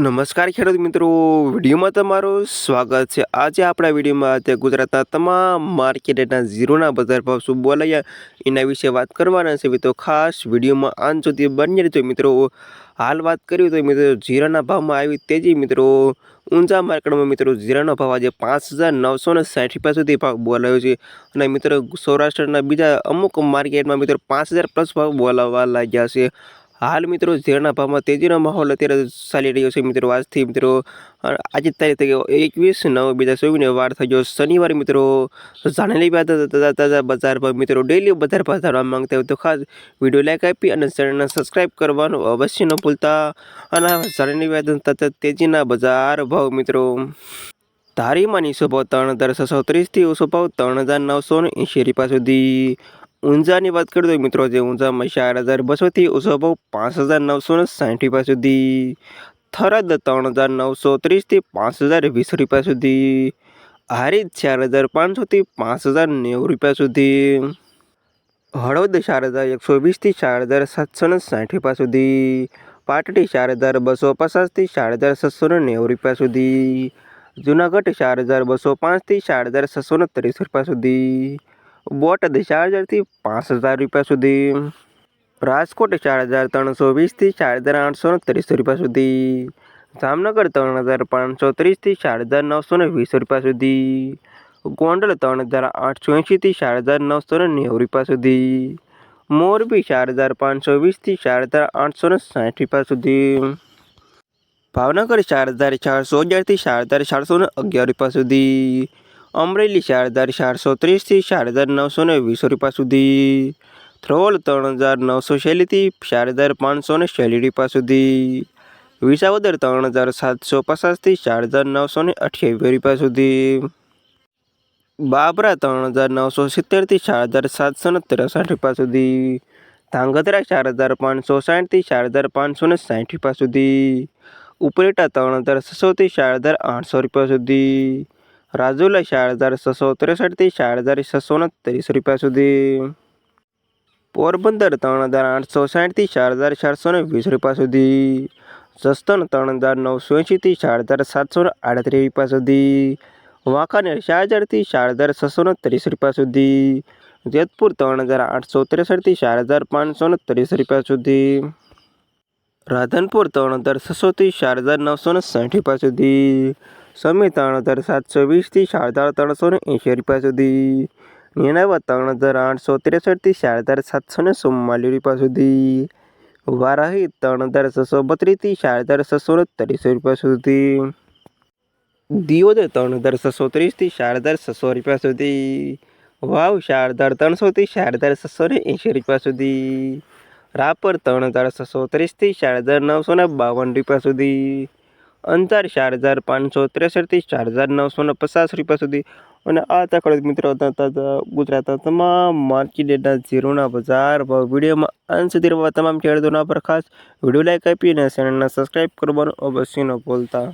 નમસ્કાર ખેડૂત મિત્રો. વિડીયોમાં તમારું સ્વાગત છે. આજે આપણા વિડીયોમાં તે ગુજરાતના તમામ માર્કેટના ઝીરોના બજાર ભાવ શું બોલાયા એના વિશે વાત કરવાના છે. તો ખાસ વિડીયોમાં આન સુધી બની રહેજો મિત્રો. હાલ વાત કરી તો મિત્રો જીરાના ભાવમાં આવી તેજી મિત્રો. ઊંચા માર્કેટમાં મિત્રો જીરાનો ભાવ આજે પાંચ હજાર નવસો ને સાઠ રૂપિયા સુધી ભાવ બોલાયો છે. અને મિત્રો સૌરાષ્ટ્રના બીજા અમુક માર્કેટમાં મિત્રો પાંચ હજાર પ્લસ ભાવ બોલાવવા લાગ્યા છે. હાલ મિત્રો ઝેરના ભાવમાં તેજીનો માહોલ અત્યારે ચાલી રહ્યો છે મિત્રો. આજથી મિત્રો આજે તારીખ એકવીસ નવ બીજા ચોવીસને વાર થયો શનિવારે મિત્રો જાણેલી વાત તાજા બજાર પર મિત્રો ડેલી બજાર પર જાણવા માંગતા હોય તો ખાસ વીડિયો લાઈક આપી અને ચેનલને સબસ્ક્રાઈબ કરવાનું અવશ્ય ન ભૂલતા. અને જાણેલી વાત તથા તેજીના બજાર ભાવ મિત્રો. ધારીમાં નીસો ભાવ ત્રણ હજાર છસો ત્રીસથી ઓછો ભાવ ત્રણ હજાર નવસો ને એંશી રૂપિયા સુધી ઊંઝાની વાત કરીએ તો મિત્રો જે ઊંઝામાં ચાર હજાર બસોથી ભાવ પાંચ હજાર નવસો ને સાઠ રૂપિયા સુધી, થરાદ ત્રણ હજાર નવસો ત્રીસથી પાંચ હજાર વીસ રૂપિયા સુધી, હારીજ ચાર હજાર પાંચસોથી પાંચ હજાર નેવું રૂપિયા સુધી, હળવદ ચાર હજાર એકસો વીસથી ચાર હજાર સાતસો ને સાઠ રૂપિયા સુધી, પાટડી ચાર હજાર બસો પચાસથી ચાર હજાર સાતસો ને નેવું રૂપિયા સુધી, જુનાગઢ ચાર હજાર બસો પાંચથી ચાર હજાર છસો ને ત્રીસ રૂપિયા સુધી બોટાદ ચાર હજારથી પાંચ હજાર રૂપિયા સુધી. રાજકોટ ચાર હજાર ત્રણસો વીસથી ચાર હજાર આઠસો ને ત્રીસ રૂપિયા સુધી. જામનગર ત્રણ હજાર પાંચસો ત્રીસથી ચાર હજાર નવસો ને વીસ રૂપિયા સુધી. ગોંડલ ત્રણ હજાર આઠસો એંશીથી ચાર હજાર નવસો ને નેવું રૂપિયા સુધી. મોરબી ચાર હજાર પાંચસો વીસથી ચાર હજાર આઠસો ને સાઠ રૂપિયા સુધી. ભાવનગર ચાર હજાર ચારસો અગિયારથી ચાર હજાર ચારસો ને અગિયાર રૂપિયા સુધી. અમરેલી હજાર ચારસો ત્રીસથી ચાર હજાર નવસો ને વીસ રૂપિયા સુધી થ્રોલ ત્રણ હજાર નવસો શૈલીથી ચાર હજાર પાંચસો ને શૈલી રૂપિયા સુધી વિસાવદર ત્રણ હજાર સાતસો પચાસથી ચાર હજાર નવસો ને અઠ્યાવીસ રૂપિયા સુધી બાબરા ત્રણ હજાર નવસો સિત્તેરથી ચાર હજાર સાતસો ને ત્રેસઠ રૂપિયા સુધી ધાંગધ્રા ચાર હજાર પાંચસો સાઠથી ચાર હજાર પાંચસો ને સાઠ રૂપિયા સુધી ઉપરેટા ત્રણ હજાર છસોથી ચાર હજાર આઠસો રૂપિયા સુધી રાજુલા ચાર હજાર છસો ત્રેસઠથી ચાર હજાર છસો ત્રીસ રૂપિયા સુધી. પોરબંદર ત્રણ હજાર આઠસો સાઠથી ચાર હજાર ચારસો વીસ રૂપિયા સુધી. જસદણ ત્રણ હજાર નવસો એંશીથી ચાર હજાર સાતસો ને આડત્રીસ રૂપિયા સુધી. વાંકાનેર ચાર હજારથી ચાર હજાર છસો ત્રીસ રૂપિયા સુધી. જેતપુર ત્રણ હજાર આઠસો ત્રેસઠથી ચાર હજાર પાંચસો ને ત્રીસ રૂપિયા સુધી. રાધનપુર ત્રણ હજાર છસોથી ચાર હજાર નવસો ને સાઠ રૂપિયા સુધી. સમી ત્રણ હજાર સાતસો વીસથી સાડા ત્રણસો ને એંશી રૂપિયા સુધી. નિનાવા ત્રણ હજાર આઠસો ત્રેસઠથી સાડા સાતસો ને ચુમ્માલીસ રૂપિયા સુધી. વારાહી ત્રણ હજાર છસો બત્રીસથી સાડા છસો ને ત્રીસો રૂપિયા સુધી. દિયોદર ત્રણ હજાર છસો ત્રીસથી સાડા છસો રૂપિયા સુધી. વાવ ચાર ત્રણસોથી ચાર હજાર છસો ને એંશી રૂપિયા સુધી. રાપર ત્રણ હજાર છસો ત્રીસથી ચાર નવસો ને બાવન રૂપિયા સુધી. અંતર ચાર હજાર પાંચસો ત્રેસઠથી ચાર હજાર નવસો ને પચાસ રૂપિયા સુધી. અને આ તકડત મિત્રો ગુજરાતના તમામ માર્કેટના ઝીરોના બજાર ભાવ વિડીયોમાં અંત સુધી તમામ ખેડૂતોના પર ખાસ વીડિયો લાઇક આપીને ચેનલને સબસ્ક્રાઈબ કરવાનું અવશ્ય ન ભૂલતા.